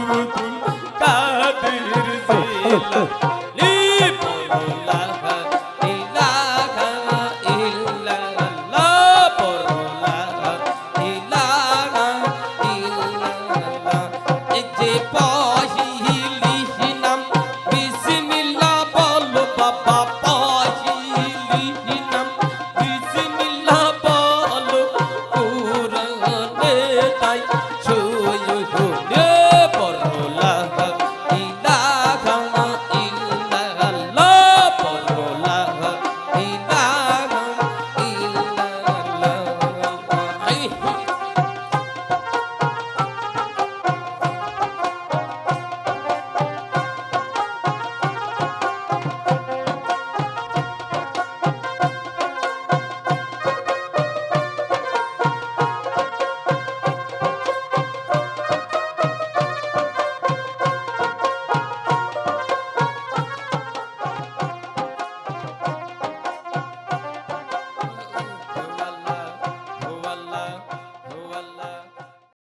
মুকুল কাদের জিলা Hey.